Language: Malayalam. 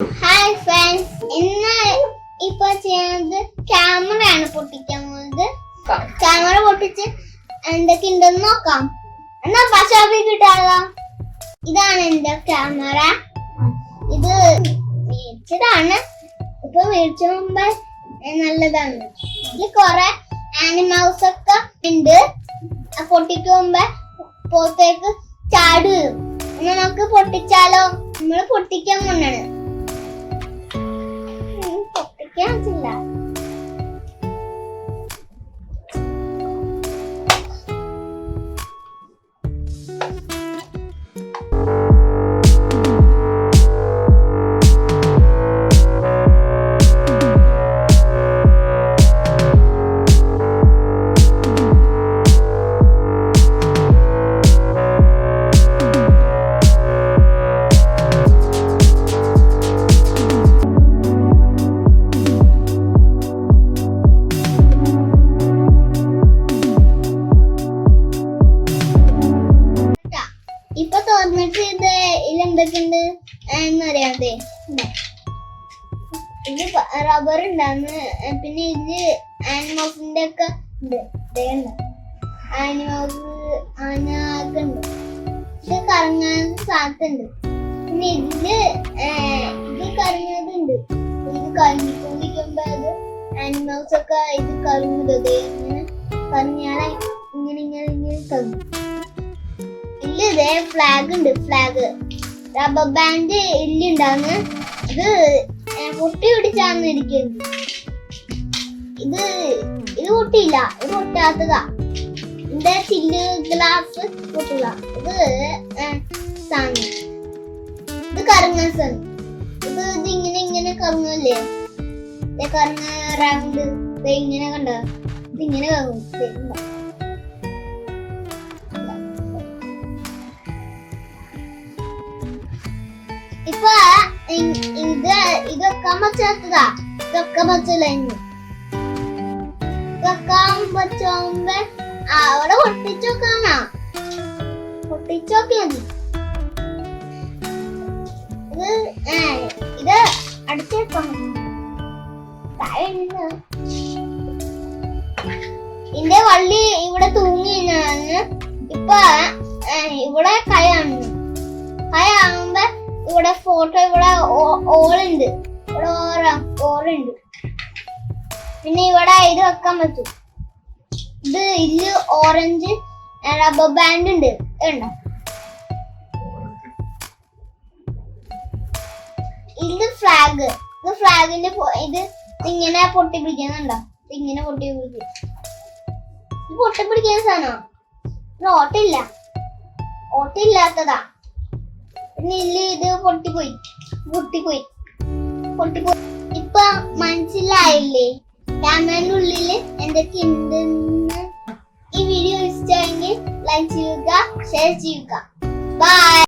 ഹായ് ഫ്രണ്ട്സ് ഇന്ന് ഇപ്പൊ ചെയ്യുന്നത് ആണ് പൊട്ടിക്കാൻ പോകുന്നത് ക്യാമറ പൊട്ടിച്ച് എന്തൊക്കെ ഉണ്ടെന്ന് നോക്കാം. എന്നാ പശാപ്പി കിട്ടാലോ? ഇതാണ് എന്റെ ക്യാമറ ഇത് മേടിച്ചതാണ്. ഇപ്പൊ മേടിച്ച മുമ്പ് നല്ലതാണ്. ഇതിൽ കുറെ ആനിമൽസ് ഒക്കെ ഉണ്ട്. പൊട്ടിക്കുമ്പോ പുറത്തേക്ക് ചാടുകയും നമുക്ക് പൊട്ടിച്ചാലോ? നമ്മൾ പൊട്ടിക്കാൻ കൊണ്ടാണ് തുറന്നിട്ട് ഇത് ഇതിലെന്തൊക്കെയുണ്ട് എന്നറിയാതെ ഇത്. റബ്ബർ ഉണ്ടാന്ന് പിന്നെ ഇത് ആനിമോസിന്റെ ഒക്കെ ഉണ്ട് ആനിമോസ് ആന ഒക്കെ ഉണ്ട്. ഇത് കറങ്ങാൻ സാധ്യതയുണ്ട്. പിന്നെ ഇതിൽ ഇത് കറങ്ങുന്നുണ്ട്. ഇത് കറങ്ങിക്കൊണ്ടിരിക്കുമ്പോ അത് ആനിമൽസ് ഒക്കെ ഇത് കറങ്ങുന്നത് ഇങ്ങനെ കറങ്ങിയാലെ ഇങ്ങനെ ഇങ്ങനെ ഇങ്ങനെ കറങ്ങും. ഇതേ ഫ്ലാഗ് ഉണ്ട് ഫ്ലാഗ് റബ്ബർ ബാൻഡ് ഇല്ലുണ്ടാന്ന്. ഇത് പൊട്ടി പിടിച്ചാന്ന് ഇരിക്കുന്നത് ഇത് ഇത് പൊട്ടിയില്ല ഇത് പൊട്ടാത്തതാ ഇതിന്റെ ചില്ല് ഗ്ലാസ് പൊട്ടില്ല ഇത് സാധനം. ഇത് കറങ്ങാൻ സാധനം. ഇത് ഇത് ഇങ്ങനെ കറങ്ങല്ലേ കറങ്ങ റൗണ്ട് ഇങ്ങനെ കണ്ട? ഇങ്ങനെ കറങ്ങും. ഇപ്പൊ ഇത് ഇതൊക്കെ പറ്റാത്തതാ ഇതൊക്കെ പറ്റില്ല ഇനി ഇതൊക്കെ അവിടെ പൊട്ടിച്ചോക്കാണോ പൊട്ടിച്ചോക്കിയാ ഇത് ഇത് വള്ളി ഇവിടെ തൂങ്ങി ഇപ്പൊ ഇവിടെ ഇവിടെ ഫോട്ടോ ഇവിടെ ഓളുണ്ട്. ഇവിടെ ഓറ ഓറുണ്ട് പിന്നെ ഇവിടെ ഇത് വെക്കാൻ പറ്റും. ഇത് ഇതിൽ ഓറഞ്ച് റബ്ബർ ബാൻഡ് ഉണ്ട് ഉണ്ടോ. ഇത് ഫ്ലാഗ് ഇത് ഫ്ലാഗിന്റെ ഇത് ഇങ്ങനെ പൊട്ടി പിടിക്കുന്നുണ്ടോ ഇങ്ങനെ പൊട്ടി പിടിക്കും പൊട്ടി പിടിക്കുന്ന സാധനം ഓട്ടില്ല. ഓട്ടില്ലാത്തതാ. ഇതിൽ ഇത് പൊട്ടിപ്പോയി. പൊട്ടിപ്പോയി. പൊട്ടിപ്പോയി. ഇപ്പൊ മനസ്സിലായില്ലേ? ക്യാമറയുടെ ഉള്ളിൽ എന്തൊക്കെ ഉണ്ടെന്ന് ഈ വീഡിയോ ഇഷ്ടമെങ്കിൽ ലൈക്ക് ചെയ്യുക ഷെയർ ചെയ്യുക. ബൈ